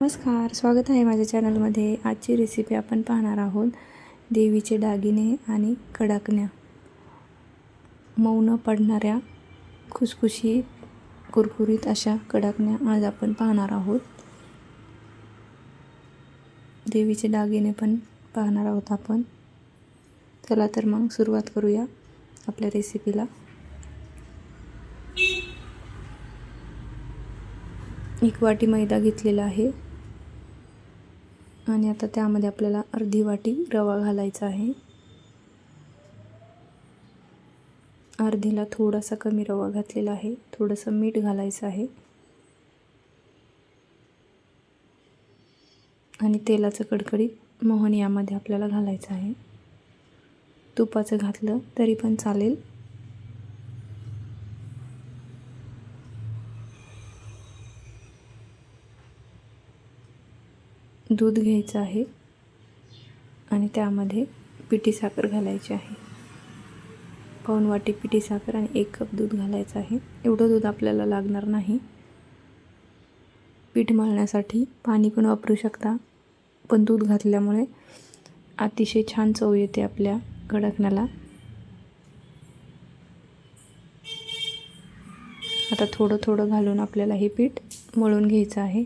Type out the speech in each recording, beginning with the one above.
नमस्कार स्वागत आहे माझ्या चॅनलमध्ये. आजची रेसिपी आपण पाहणार आहोत देवीचे दागिने आणि कडाकण्या. मौन पडणाऱ्या खुसखुशी कुरकुरीत अशा कडाकण्या आज आपण पाहणार आहोत. देवीचे दागिने पण पाहणार आहोत आपण. चला तर मग सुरुवात करूया आपल्या रेसिपीला एक वाटी मैदा घेतलेला आहे. आणि आता त्यामध्ये आपल्याला अर्धी वाटी रवा घालायचा आहे. अर्धीला थोडासा कमी रवा घातलेला आहे. थोडंसं मीठ घालायचं आहे. आणि तेलाचं कडकडीत मोहन यामध्ये आपल्याला घालायचं आहे. तुपाचं घातलं तरी पण चालेल. दूध घ्यायचं आहे आणि त्यामध्ये पिठी साखर घालायची आहे. पाऊन वाटी पिठी साखर आणि एक कप दूध घालायचं आहे. एवढं दूध आपल्याला लागणार नाही. पीठ मळण्यासाठी पाणी पण वापरू शकता पण दूध घातल्यामुळे अतिशय छान चव येते आपल्या कडकण्याला आता थोडं थोडं घालून आपल्याला हे पीठ मळून घ्यायचं आहे.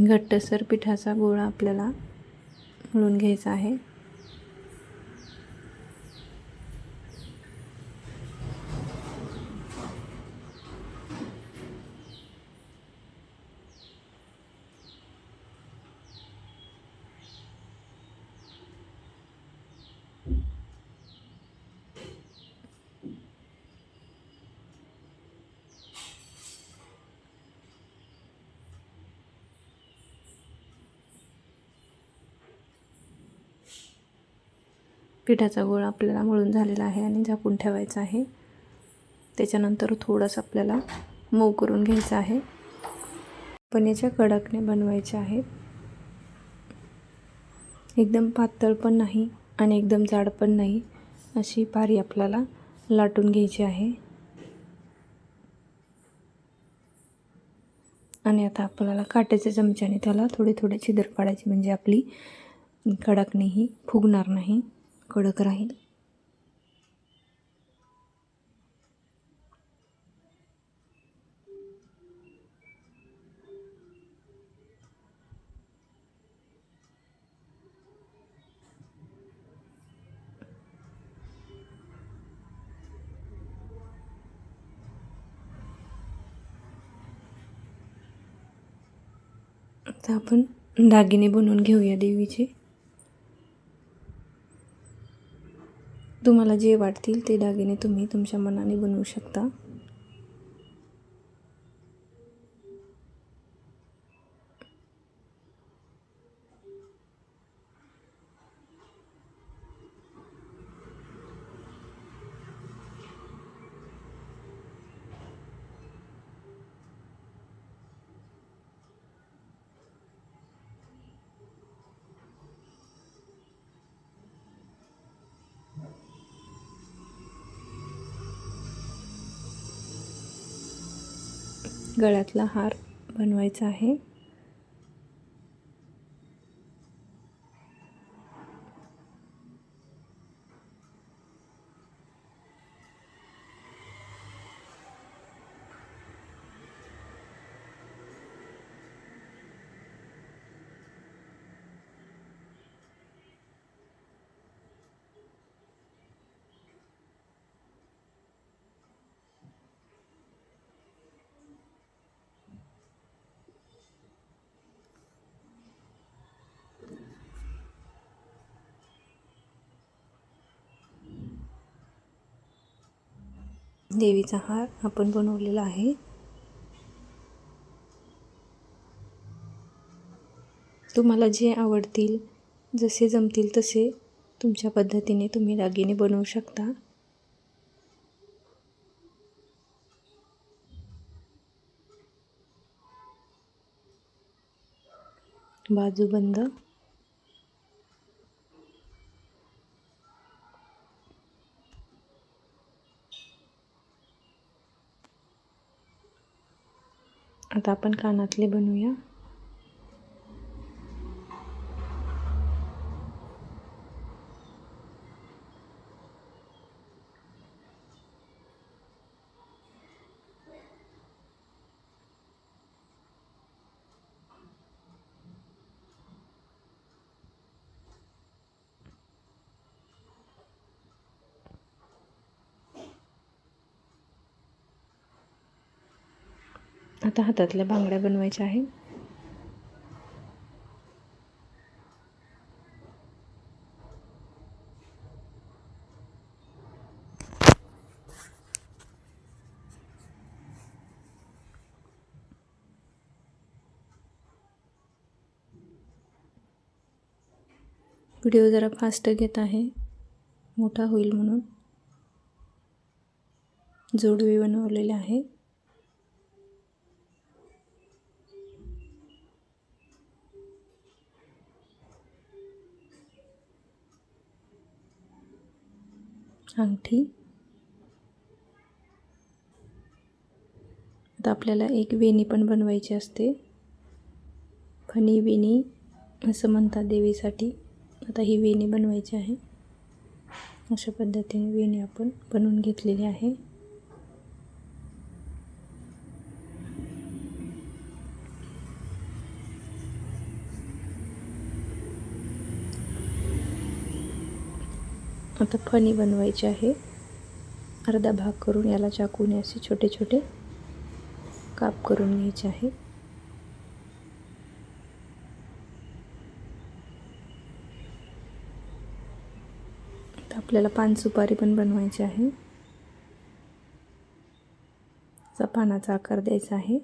घट्टसर पिठाचा गोळा आपल्याला मळून घ्यायचा आहे. पिठाचा गोळा आपल्याला मळून झालेला आहे आणि झाकून ठेवायचा आहे. त्याच्यानंतर थोडंसं आपल्याला मऊ करून घ्यायचं आहे. पण याच्या कडकने बनवायचे आहेत एकदम पातळ पण नाही आणि एकदम जाड पण नाही अशी पारी आपल्याला लाटून घ्यायची आहे. आणि आता आपल्याला काट्याच्या चमच्याने त्याला थोडे थोडे छिद्र पाडायचे म्हणजे आपली कडकणी ही फुगणार नाही. कडक राहील. आता आपण दागिने बनवून घेऊया देवीचे. तुम्हाला जे वाटतील ते दागिने तुम्ही तुमच्या मनाने बनवू शकता. गळ्यातला हार बनवायचा आहे. देवीचा हार आपण बनवलेला आहे. तुम्हाला जे आवडतील जसे जमतील तसे तुमच्या पद्धतीने तुम्ही दागिने बनवू शकता. बाजूबंद आता आपण कानातले बनवूया. आता हातातल्या बांगड्या बनवायच्या आहेत व्हिडिओ जरा फास्ट घेत आहे. मोठा होईल म्हणून. जोडवी बनवलेले आहे. अंगठी. आता आपल्याला एक वेणी पण बनवायची असते. फणी वेणी असं म्हणतात देवीसाठी. आता ही वेणी बनवायची आहे. अशा पद्धतीने वेणी आपण बनवून घेतलेली आहे. आता फणी बनवायची आहे. अर्धा भाग करून याला चाकूने असे छोटे छोटे काप करून घ्यायचे आहे. आता आपल्याला पान सुपारी पण बनवायची आहे. पानाचा आकार द्यायचा आहे.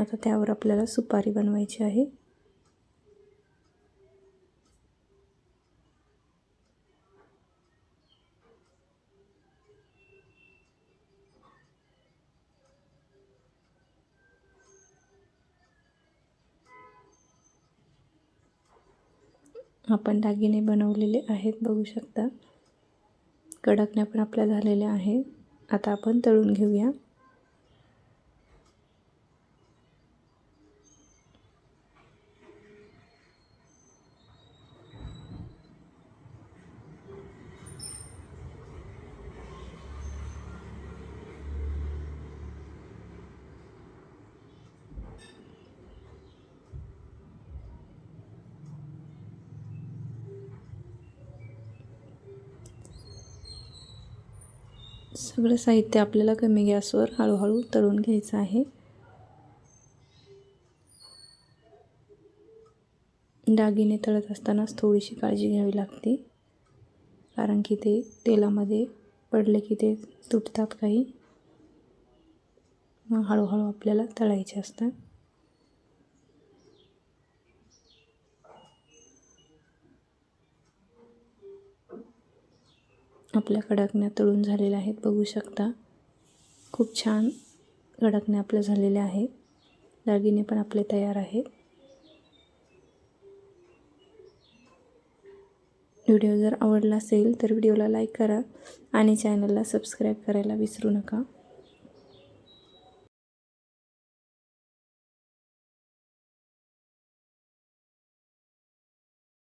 आता त्यावर आपल्याला सुपारी बनवायची आहे. आपण दागिने बनवलेले आहेत बघू शकता. कडकण्या पण आपल्या झालेल्या आहेत. आता आपण तळून घेऊया. सगळं साहित्य आपल्याला कमी गॅसवर हळूहळू तळून घ्यायचं आहे. दागिने तळत असतानाच थोडीशी काळजी घ्यावी लागते. कारण की ते तेलामध्ये पडले की ते तुटतात काही. मग हळूहळू आपल्याला तळायचे असतात. आपल्या कडकण्या तळून झालेल्या आहेत. बघू शकता. खूप छान कडकण्या आपल्या झालेल्या आहेत. दागिने पण आपले तयार आहेत. व्हिडिओ जर आवडला असेल तर व्हिडिओला लाईक करा आणि चॅनलला सबस्क्राईब करायला विसरू नका.